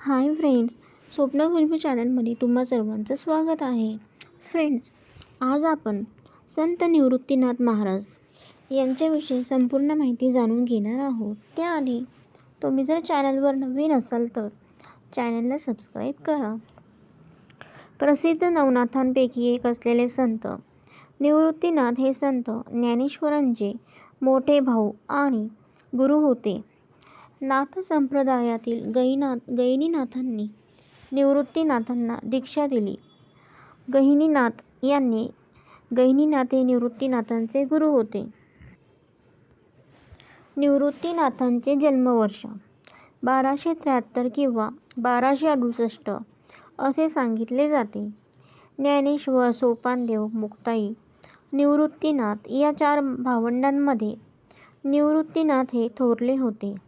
Hi friends स्वप्न चॅनलमध्ये तुम्हा सर्वांचं स्वागत आहे. फ्रेंड्स आज आपण संत निवृत्तीनाथ महाराज यांच्याविषयी संपूर्ण माहिती जाणून घेणार आहोत. त्याआधी तुम्ही जर चॅनलवर नवीन असाल तर चॅनलला सबस्क्राईब करा. प्रसिद्ध नवनाथांपैकी एक असलेले संत निवृत्तीनाथ हे संत ज्ञानेश्वरांचे मोठे भाऊ आणि गुरु होते. नाथ संप्रदायातील गैनाथ गहिनीनाथांनी निवृत्तीनाथांना दीक्षा दिली. गहिनीनाथ यांनी गहिनीनाथ हे निवृत्तीनाथांचे गुरु होते. निवृत्तीनाथांचे जन्मवर्ष बाराशे त्र्याहत्तर किंवा बाराशे अडुसष्ट असे सांगितले जाते. ज्ञानेश्वर सोपानदेव मुक्ताई निवृत्तीनाथ या चार भावंडांमध्ये निवृत्तीनाथ हे थोरले होते.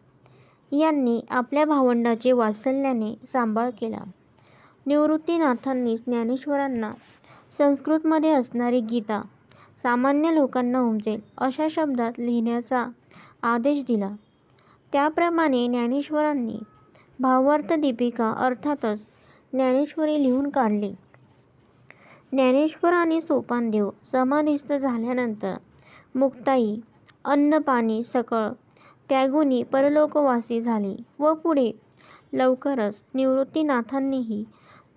यांनी आपल्या भावंडाचे वात्सल्याने सांभाळ केला. निवृत्तीनाथांनी ज्ञानेश्वरांना संस्कृतमध्ये असणारी गीता सामान्य लोकांना उमजेल अशा शब्दात लिहिण्याचा आदेश दिला. त्याप्रमाणे ज्ञानेश्वरांनी भावार्थ दीपिका अर्थातच ज्ञानेश्वरी लिहून काढली. ज्ञानेश्वर आणि सोपानदेव समाधिस्थ झाल्यानंतर मुक्ताई अन्नपाणी सकळ त्यागुनी परलोकवासी झाली व पुढे लवकरच निवृत्तीनाथांनीही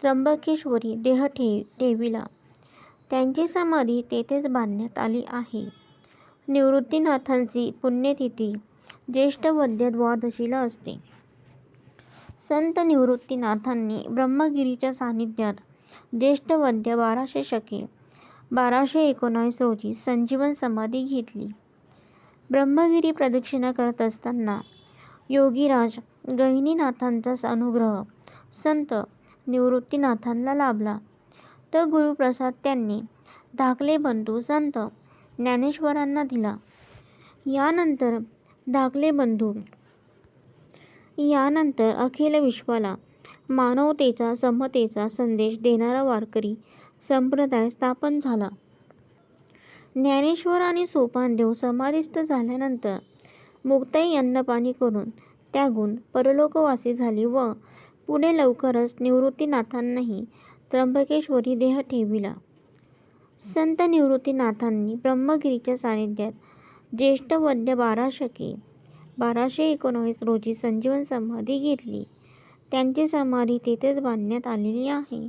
त्र्यंबकेश्वरी देह ठेविला. त्यांची समाधी तेथेच बांधण्यात आली आहे. निवृत्तीनाथांची पुण्यतिथी ज्येष्ठ वद्य द्वादशीला असते. संत निवृत्तीनाथांनी ब्रह्मगिरीच्या सान्निध्यात ज्येष्ठ वद्य बाराशे शके बाराशे एकोणावीस रोजी संजीवन समाधी घेतली. ब्रह्मगिरी प्रदक्षिणा करत असताना योगीराज गहिनीनाथांचा अनुग्रह संत निवृत्तीनाथांना लाभला. तर गुरुप्रसाद त्यांनी धाकले बंधू संत ज्ञानेश्वरांना दिला. यानंतर धाकले बंधू यानंतर अखिल विश्वाला मानवतेचा समतेचा संदेश देणारा वारकरी संप्रदाय स्थापन झाला. ज्ञानेश्वर आणि सोपानदेव समाधिस्थ झाल्यानंतर मुक्ताई अन्नपाणी करून त्यागून परलोकवासी झाली व पुढे लवकरच निवृत्तीनाथांनाही त्र्यंबकेश्वरी देह ठेविला. संत निवृत्तीनाथांनी ब्रह्मगिरीच्या सान्निध्यात ज्येष्ठ वद्य बारा शके बाराशे एकोणवीस रोजी संजीवन समाधी घेतली. त्यांची समाधी तेथेच बांधण्यात आलेली आहे.